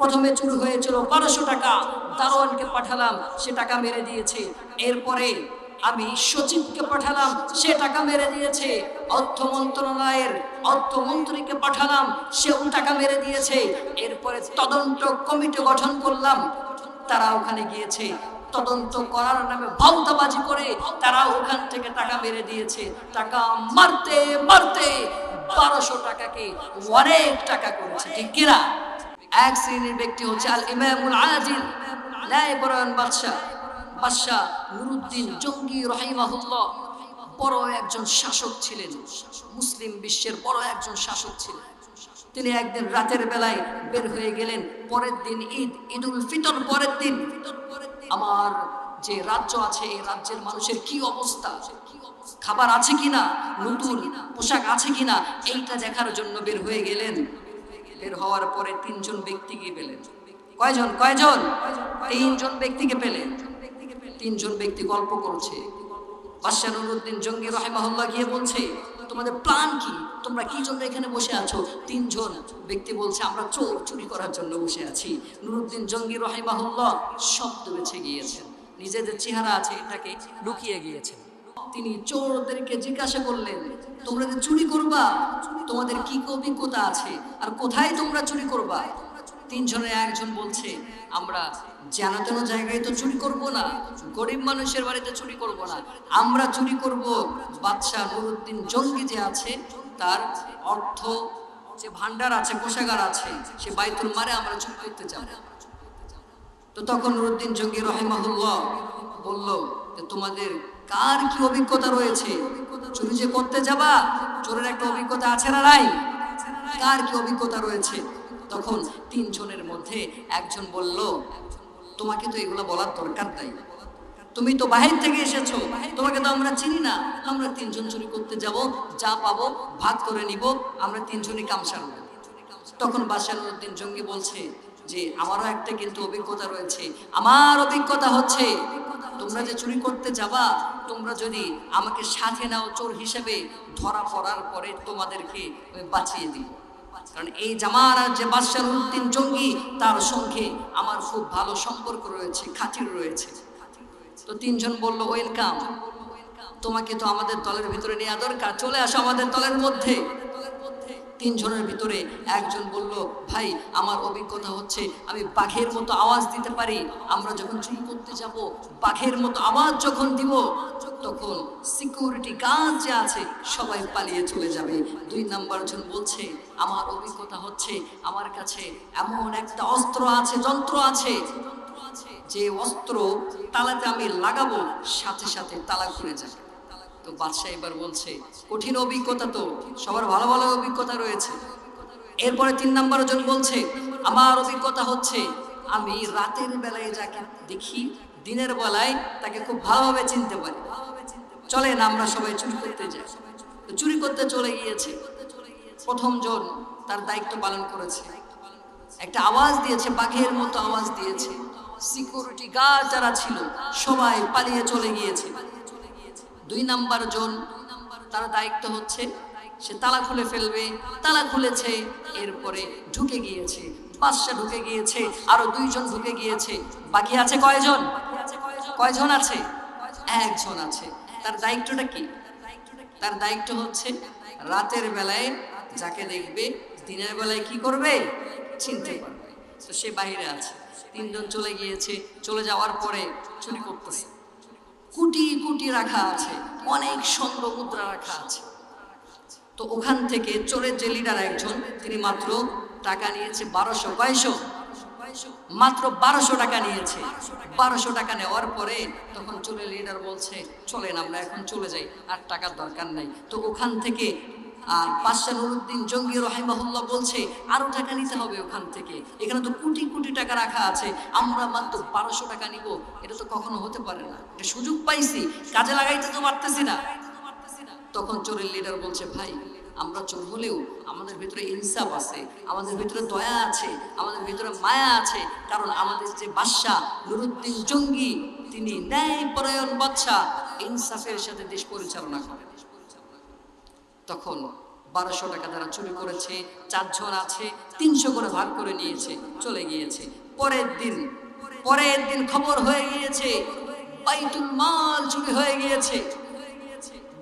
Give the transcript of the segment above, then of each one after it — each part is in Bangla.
প্রথমে চুরি হয়েছিল বারোশো টাকা। দারোয়ানকে পাঠালাম, সে টাকা মেরে দিয়েছে। এরপরে আমি সচিবকে পাঠালাম, সে টাকা মেরে দিয়েছে। অর্থ মন্ত্রণালয়ের অর্থমন্ত্রীকে পাঠালাম, সেও টাকা মেরে দিয়েছে। এরপরে তদন্ত কমিটি গঠন করলাম। তারা ওখানে গিয়েছে। তদন্ত করার নামে ভাউতাবাজি করে তারা ওখান থেকে টাকা মেরে দিয়েছে। টাকা মারতে মারতে বারোশো টাকাকে অনেক টাকা করেছে। ঠিক কিনা? এক শ্রেণির ব্যক্তি হচ্ছে আল ইমামুল আজিল, ন্যায়পরায়ণ বাদশাহ। বাদশাহ নুরুদ্দিন জঙ্গি রহিমাহুল্লাহ। বড় একজন শাসক ছিলেন। মুসলিম বিশ্বের বড় একজন শাসক ছিলেন। তিনি একদিন রাতের বেলায় বের হয়ে গেলেন। পরের দিন ঈদ, ঈদুল ফিতর পরের দিন। আমার যে রাজ্য আছে, এই রাজ্যের মানুষের কি অবস্থা? খাবার আছে কিনা? নতুন পোশাক আছে কিনা? এইটা দেখার জন্য বের হয়ে গেলেন। বের হওয়ার পরে তিনজন ব্যক্তিকে পেলেন। কয়জন? কয়জন? তিনজন ব্যক্তিকে পেলেন। তিনজন ব্যক্তি গল্প করছে। বাদশাহ নুরুদ্দিন জঙ্গি রহেমাহুল্লাহ গিয়ে বলছে, তোমাদের প্ল্যান কি? তোমরা কি জন্য এখানে বসে আছো? তিনজন ব্যক্তি বলছে, আমরা চোর চুরি করার জন্য বসে আছি। নুরুদ্দিন জঙ্গি রহেমাহুল্লাহ শব্দ বেছে গিয়েছেন। নিজেদের চেহারা আছে, এটাকে লুকিয়ে গিয়েছেন। তিনি চোরদেরকে জিজ্ঞাসা করলেন, তোমরা যে চুরি করবা, তোমাদের কি অভিজ্ঞতা আছে? আর কোথায় তোমরা চুরি করবা? তিনজনের একজন বলছে, আমরা জানা তেন জায়গায় তো চুরি করব না, গরিব মানুষের বাড়িতে চুরি করব না। আমরা চুরি করব বাদশাহ নুরুদ্দিন জঙ্গি যে আছে, তার অর্থ যে ভান্ডার আছে, কোষাগার আছে, সে বাইতুল মারে আমরা চুরি করতে যাব। তো তখন নুরুদ্দিন জঙ্গি রহেমাহুল্লাহ বলল যে, তোমাদের কার কি অভিজ্ঞতা রয়েছে? চুরি যে করতে যাবা, চোরের একটা অভিজ্ঞতা আছে না নাই? কার কি অভিজ্ঞতা রয়েছে? তখন তিনজনের মধ্যে একজন বলল, তোমাকে তো এগুলো বলার দরকার নাই। তুমি তো বাহির থেকে এসেছ। তোমাকে তো আমরা চিনি না। আমরা তিনজন চুরি করতে যাব, যা পাবো, ভাগ করে নিব, আমরা তিনজনই কাম সারবো তখন বাসারুদ্দিন জঙ্গি বলছে যে আমারও একটা কিন্তু অভিজ্ঞতা রয়েছে। আমার অভিজ্ঞতা হচ্ছে, তোমরা যে চুরি করতে যাবা, তোমরা যদি আমাকে সাথে নাও চোর হিসেবে, ধরা পড়ার পরে তোমাদেরকে বাঁচিয়ে দিই কারণ এই জামানার যে বাদশাহ উদ্দিন জঙ্গি, তার সঙ্গে আমার খুব ভালো সম্পর্ক রয়েছে, খাতির রয়েছে। তো তিনজন বলল, ওয়েলকাম। তোমাকে তো আমাদের দলের ভিতরে নেওয়া দরকার। চলে আসো আমাদের দলের মধ্যে। তিনজনের ভিতরে একজন বলল, ভাই, আমার অভিজ্ঞতা হচ্ছে আমি বাঘের মতো আওয়াজ দিতে পারি। আমরা যখন চুরি করতে যাব বাঘের মতো আওয়াজ যখন দিব, তখন সিকিউরিটি গার্ড যে আছে, সবাই পালিয়ে চলে যাবে। দুই নাম্বার জন বলছে, আমার অভিজ্ঞতা হচ্ছে আমার কাছে এমন একটা অস্ত্র আছে, যন্ত্র আছে। যে অস্ত্র তালাতে আমি লাগাবো, সাথে সাথে তালা খুলে যাবে। তো বাদশাহ এবার বলছে, কঠিন অভিজ্ঞতা তো, সবার ভালো ভালো অভিজ্ঞতা রয়েছে। এরপরে তিন নাম্বার জন বলছে, আমার অভিজ্ঞতা হচ্ছে, আমি রাতের বেলায় যাকে দেখি, দিনের বেলায় তাকে খুব ভালোভাবে চিনতে পারি। চলেন আমরা সবাই চুরি করতে যাই। চুরি করতে চলে গিয়েছে। প্রথম জন তার দায়িত্ব পালন করেছে। একটা আওয়াজ দিয়েছে, বাঘের মতো আওয়াজ দিয়েছে। সিকিউরিটি গার্ড যারা ছিল, সবাই পালিয়ে চলে গিয়েছে। দুই নাম্বার জন, তার দায়িত্ব হচ্ছে, সে তালা খুলে ফেলবে, তালা খুলেছে, এরপরে ঢুকে গিয়েছে, পাঁচটা ঢুকে গিয়েছে, আরও দুইজন ঢুকে গিয়েছে, বাকি আছে কয়জন? কয়জন আছে? একজন আছে। তার দায়িত্বটা কি? তার দায়িত্ব হচ্ছে, রাতের বেলায় যাকে দেখবে, দিনের বেলায় কি করবে? চিনতে পারবে। তো সে বাইরে আছে। তিনজন চলে গিয়েছে, চলে যাওয়ার পরে চুরি করতেছে। কোটি কোটি রাখা আছে, অনেক স্বর্ণ মুদ্রা রাখা আছে। তো ওখান থেকে চোরের যে লিডার একজন, তিনি মাত্র টাকা নিয়েছে বারোশো কয়শো মাত্র বারোশো টাকা নিয়েছে। বারোশো টাকা নেওয়ার পরে তখন চোরের লিডার বলছে, চলেন আমরা এখন চলে যাই, আর টাকার দরকার নাই। তো ওখান থেকে আর জঙ্গি রহিমাহুল্লাহ বলছে, আরও টাকা নিতে হবে ওখান থেকে। এখানে তো কোটি কোটি টাকা রাখা আছে। আমরা মাত্র বারোশো টাকা নিব। এটা তো কখনো হতে পারে না। এটা সুযোগ পাইছি। কাজে লাগাইতে তো পারতেছি না। তখন চোরের লিডার বলছে, ভাই, আমরা চোর হলেও আমাদের ভিতরে ইনসাফ আছে, আমাদের ভিতরে দয়া আছে, আমাদের ভিতরে মায়া আছে। কারণ আমাদের যে বাদশাহ নুরুদ্দিন জঙ্গি, তিনি ন্যায় পরায়ণ বাদশাহ। ইনসাফের সাথে দেশ পরিচালনা করেন তখন বারোশো টাকা তারা চুরি করেছে, চারজন আছে, তিনশো করে ভাগ করে নিয়েছে, চলে গিয়েছে। পরের দিন পরের দিন খবর হয়ে গিয়েছে, বাইতুল মাল চুরি হয়ে গিয়েছে।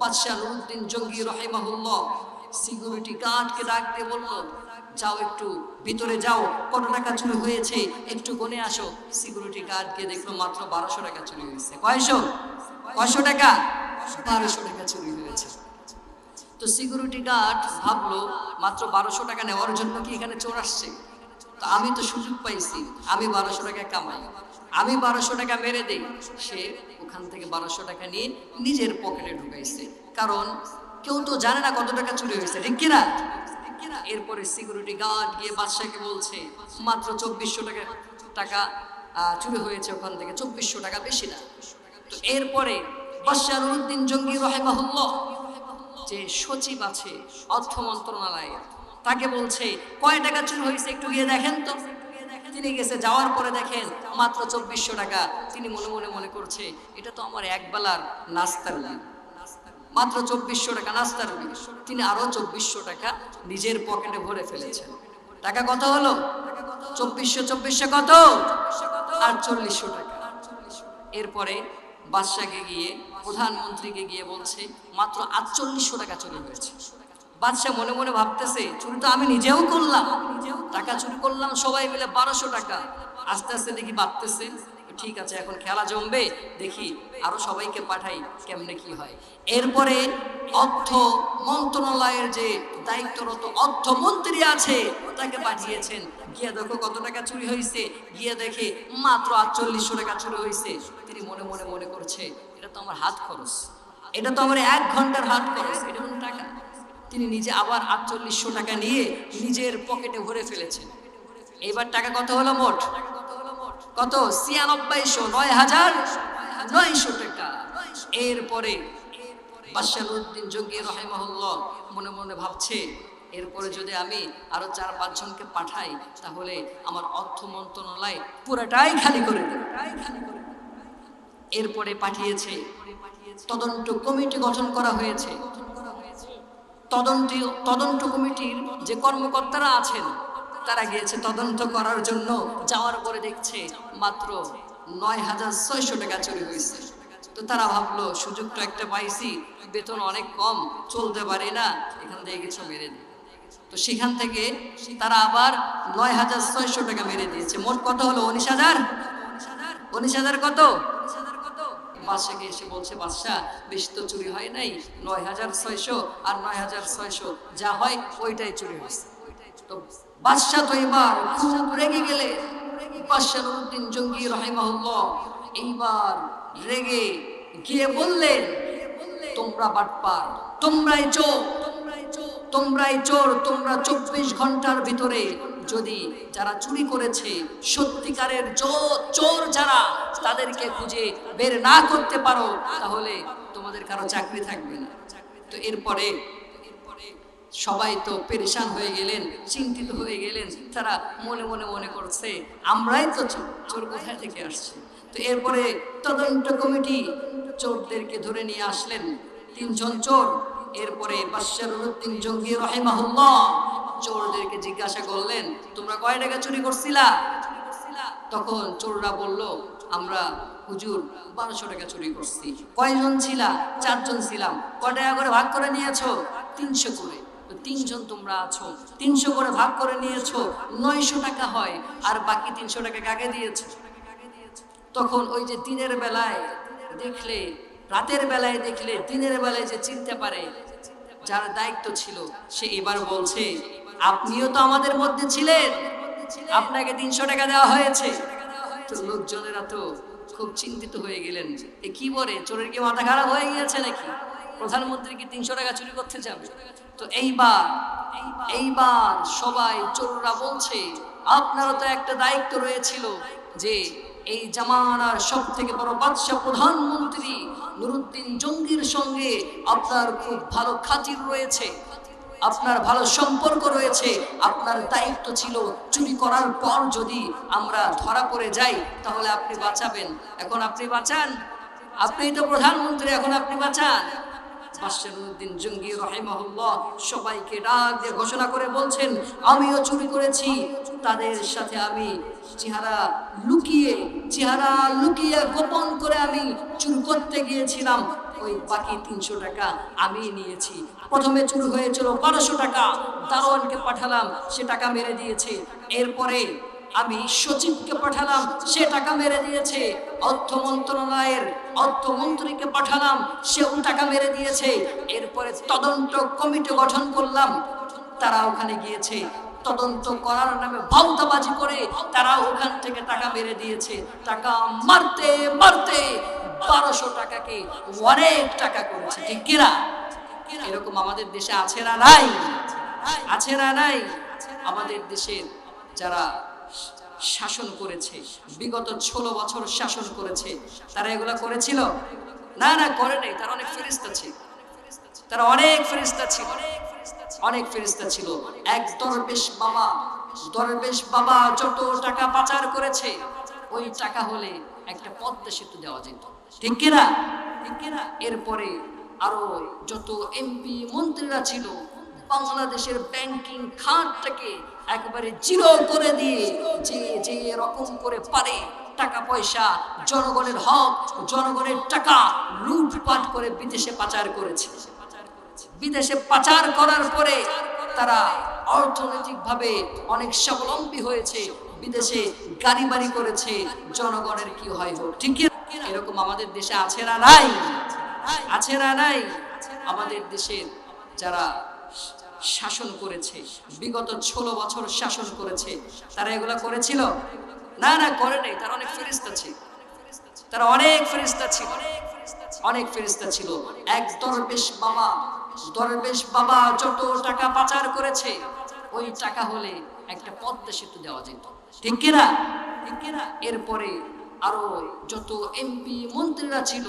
বাদশাহ নুরুদ্দিন জঙ্গি রহিমাহুল্লাহ সিকিউরিটি গার্ডকে ডাক দিয়ে বলল, যাও একটু ভিতরে যাও, কত টাকা চুরি হয়েছে, একটু গনে আসো। সিকিউরিটি গার্ড গিয়ে দেখল মাত্র বারোশো টাকা চুরি হয়েছে। কয়শো? কয়শো টাকা? বারোশো টাকা চুরি হয়েছে। তো সিকিউরিটি গার্ড ভাবলো, মাত্র বারোশো টাকা নেওয়ার জন্য কি এখানে চোর আসছে? তো আমি তো সুযোগ পাইছি, আমি বারোশো টাকা কামাই। আমি বারোশো টাকা মেরে দেই। সে ওখান থেকে বারোশো টাকা নিয়ে নিজের পকেটে ঢুকাইছে। কারণ কেউ তো জানে না কত টাকা চুরি হয়েছে, ঠিক কিনা? এরপরে সিকিউরিটি গার্ড গিয়ে বাদশাকে বলছে, মাত্র চব্বিশশো টাকা টাকা চুরি হয়েছে ওখান থেকে। চব্বিশশো টাকা বেশি না। তো এরপরে বাদশাহ নুরুদ্দিন জঙ্গি রহেমাহুল্লাহ যে সচিব আছে, অর্থ মন্ত্রণালয়ে তাকে বলছে, কয় টাকা চুরি হয়েছে একটু গিয়ে দেখেন তো। তিনি গেছে, যাওয়ার পরে দেখেন মাত্র চব্বিশশো টাকা। তিনি মনে মনে মনে করছে, এটা তো আমার একবেলার নাস্তার বিল। মাত্র চব্বিশশো টাকা নাস্তার তিনি আরও চব্বিশশো টাকা নিজের পকেটে ভরে ফেলেছেন। টাকা কত হলো? চব্বিশশো চব্বিশশো কত? আটচল্লিশশো টাকা। এরপরে বাদশাকে গিয়ে, প্রধানমন্ত্রীকে গিয়ে বলছে, মাত্র আটচল্লিশশো টাকা চুরি হয়েছে। বাদশাহ মনে মনে ভাবতেছে চুরি তো আমি নিজেও করলাম নিজেও টাকা চুরি করলাম, সবাই মিলে বারোশো টাকা। আস্তে আস্তে দেখি বাড়তেছে, ঠিক আছে, এখন খেলা জমবে, দেখি আরও সবাইকে পাঠাই কেমনে কি হয়। এরপরে অর্থ মন্ত্রণালয়ের যে দায়িত্বরত অর্থমন্ত্রী আছে, তাকে পাঠিয়েছেন গিয়ে দেখো কত টাকা চুরি হয়েছে গিয়ে দেখে মাত্র আটচল্লিশশো টাকা চুরি হয়েছে তিনি মনে মনে মনে করছে, এটা তো আমার হাত খরচ। এটা তো আমার এক ঘণ্টার হাত খরচ। এটা কোনো টাকা? তিনি নিজে আবার আটচল্লিশশো টাকা নিয়ে নিজের পকেটে ভরে ফেলেছেন। এবার টাকা কত হলো মোট? কত? ছিয়ানব্বইশো, নয় হাজার নয়শো টাকা। এরপরে বাদশাহুদ্দিন জঙ্গি রহেমহল্লা মনে মনে ভাবছে এরপরে যদি আমি আরও চার পাঁচজনকে পাঠাই, তাহলে আমার অর্থ মন্ত্রণালয় পুরাটাই খালি করে দেবে। এরপরে পাঠিয়েছে, তদন্ত কমিটি গঠন করা হয়েছে। তদন্ত কমিটির যে কর্মকর্তারা আছেন, তারা গিয়েছে তদন্ত করার জন্য, যাওয়ার পরে দেখছে মাত্র নয় হাজার ছয়শো টাকা চুরি হয়েছে। তো তারা ভাবলো, সুযোগটা একটা পাইছি, বেতন অনেক কম, চলতে পারে না, এখান থেকে কিছু মেরে দিই তো সেখান থেকে তারা আবার নয় হাজার ছয়শো টাকা মেরে দিয়েছে। মোট কত হলো? উনিশ হাজার? উনিশ হাজার কত? এসে বলছে, বাদশাহ, বেশি তো চুরি হয় নাই। নয় হাজার ছয়শো আর নয় হাজার ছয়শো যা হয় ওইটাই চুরি হয়েছে। বাদশাহ তো এবার রেগে গেলে বাদশাহ জঙ্গি এইবার রেগে গিয়ে বললেন, তোমরা বাটপার, তোমরাই চোর তোমরাই চোর, তোমরা চব্বিশ ঘণ্টার ভিতরে যদি যারা চুরি করেছে, সত্যিকারের চোর যারা, তাদেরকে খুঁজে বের না করতে পারো, তাহলে তোমাদের কারও চাকরি থাকবে না। তো এরপরে সবাই তো পেরেশান হয়ে গেলেন, চিন্তিত হয়ে গেলেন, তারা মনে মনে মনে করছে, আমরাই তো চোর কোথায় থেকে আসছে? তো এরপরে তদন্ত কমিটি চোরদেরকে ধরে নিয়ে আসলেন। তিনজন চোর এরপরে জঙ্গি রহিমাহুল্লাহ চোরদেরকে জিজ্ঞাসা করলেন, তোমরা কয় টাকা চুরি করছিলা? তখন চোররা বলল, আমরা হুজুর বারোশো টাকা চুরি করছি। কয়জন ছিলা? চারজন ছিলাম। কয় টাকা করে ভাগ করে নিয়েছো? তিনশো করে। তিনজন তোমরা আছো। তিনশো করে ভাগ করে নিয়েছো, নয়শো টাকা হয়। আর বাকি তিনশো টাকা কাকে দিয়েছ? তখন ওই যে দিনের বেলায় দেখলে রাতের বেলায় দেখলে, দিনের বেলায় যে চিনতে পারে, যার দায়িত্ব ছিল, সে এবার বলছে, আপনিও তো আমাদের মধ্যে ছিলেন। আপনাকে তিনশো টাকা দেওয়া হয়েছে। লোকজনেরা তো খুব চিন্তিত হয়ে গেলেন এ কি বলে, চোরের কি মাথা খারাপ হয়ে গিয়েছে নাকি? প্রধানমন্ত্রী কি তিনশো টাকা চুরি করতে যাবে? তো এইবার এইবার সবাই চোররা বলছে, আপনারও তো একটা দায়িত্ব রয়েছিল যে এই জামানার সব থেকে বড় বাদশাহ প্রধানমন্ত্রী নুরুদ্দিন জঙ্গির সঙ্গে আপনার খুব ভালো খাতির রয়েছে, আপনার ভালো সম্পর্ক রয়েছে, আপনার দায়িত্ব ছিল চুরি করার পর যদি আমরা ধরা পড়ে যাই, তাহলে আপনি বাঁচাবেন। এখন আপনি বাঁচান। আপনি তো প্রধানমন্ত্রী, এখন আপনি বাঁচান। বাশারুদ্দিন জঙ্গি রহিমাহুল্লাহ সবাইকে ডাক দিয়ে ঘোষণা করে বলছেন, আমিও চুরি করেছি। তাদের সাথে আমি চেহারা লুকিয়ে চেহারা লুকিয়ে গোপন করে আমি চুরি করতে গিয়েছিলাম। ওই বাকি তিনশো টাকা আমি নিয়েছি। প্রথমে চুরি হয়েছিল বারোশো টাকা। দারোয়ানকে পাঠালাম, সে টাকা মেরে দিয়েছে। এরপরে আমি সচিবকে পাঠালাম, সে টাকা মেরে দিয়েছে। অর্থ মন্ত্রণালয়ের অর্থমন্ত্রীকে পাঠালাম, সেও টাকা মেরে দিয়েছে। এরপরে তদন্ত কমিটি গঠন করলাম। তারা ওখানে গিয়েছে। তদন্ত করার নামে ভাউতাবাজি করে তারা ওখান থেকে টাকা মেরে দিয়েছে। টাকা মারতে মারতে বারোশো টাকাকে অনেক টাকা করেছে। ঠিক কিনা এরকম আমাদের দেশে আছে না নাই? আছে না নাই? আমাদের দেশের যারা শাসন করেছে। বিগত ষোলো বছর শাসন করেছে। তারা এগুলো করেছিল? না না, করে নাই। তার অনেক ফেরিস্তা ছিল। তারা অনেক ফেরিস্তা ছিল। অনেক ফেরিস্তা ছিল। এক দরবেশ বাবা দরবেশ বাবা যত টাকা পাচার করেছে, ওই টাকা হলে একটা পদ্মা সেতু দেওয়া যেত। ঠিক কিনা ঠিক কিনা এরপরে আরও যত এমপি মন্ত্রীরা ছিল, বাংলাদেশের ব্যাংকিং খাতটাকে একেবারে জিরো করে দিয়ে যে যে রকম করে পারে, টাকা পয়সা, জনগণের হক, জনগণের টাকা লুটপাট করে বিদেশে পাচার করেছে। বিদেশে পাচার করার পরে তারা অর্থনৈতিকভাবে অনেক স্বাবলম্বী হয়েছে, বিদেশে গাড়ি বাড়ি করেছে, জনগণের কি হয় ঠিক এরকম আমাদের দেশে আছে না নাই? আছে না নাই? আমাদের দেশের যারা শাসন করেছে। বিগত ষোলো বছর শাসন করেছে। তারা এগুলা করেছিল? না না, করে নাই। তার অনেক ফেরিস্তা ছিল। তারা অনেক ফেরিস্তা ছিল। অনেক ফেরিস্তা ছিল। এক দরবেশ বাবা দরবেশ বাবা যত টাকা পাচার করেছে, ওই টাকা হলে একটা পদ্মা সেতু দেওয়া যেত। ঠিক কিনা ঠিক কিনা? এরপরে আরও যত এমপি মন্ত্রীরা ছিল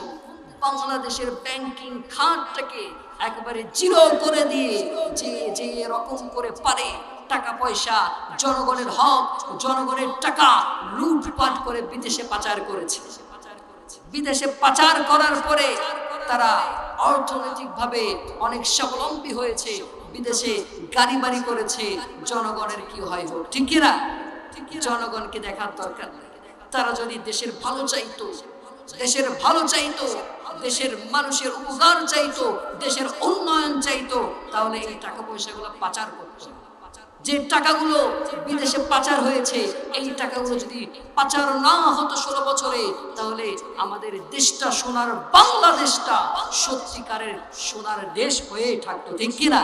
বাংলাদেশের ব্যাংকিং খাতটাকে একেবারে জিরো করে দিয়ে যে যে রকম করে পারে, টাকা পয়সা, জনগণের হক, জনগণের টাকা লুটপাট করে বিদেশে পাচার করেছে বিদেশে পাচার করার পরে তারা অর্থনৈতিকভাবে অনেক স্বাবলম্বী হয়েছে, বিদেশে গাড়ি বাড়ি করেছে, জনগণের কি হয় হোক, ঠিক কিনা জনগণকে দেখার দরকার। তারা যদি দেশের ভালো চাইতো, দেশের ভালো চাইতো দেশের মানুষের উপকার চাইতো, দেশের উন্নয়ন চাইতো, তাহলে এই টাকা পয়সাগুলো পাচার করতো। যে টাকাগুলো বিদেশে পাচার হয়েছে, এই টাকাগুলো যদি পাচার না হতো ষোলো বছরে, তাহলে আমাদের দেশটা সোনার বাংলাদেশটা সত্যিকারের সোনার দেশ হয়ে থাকতো, ঠিক কিনা?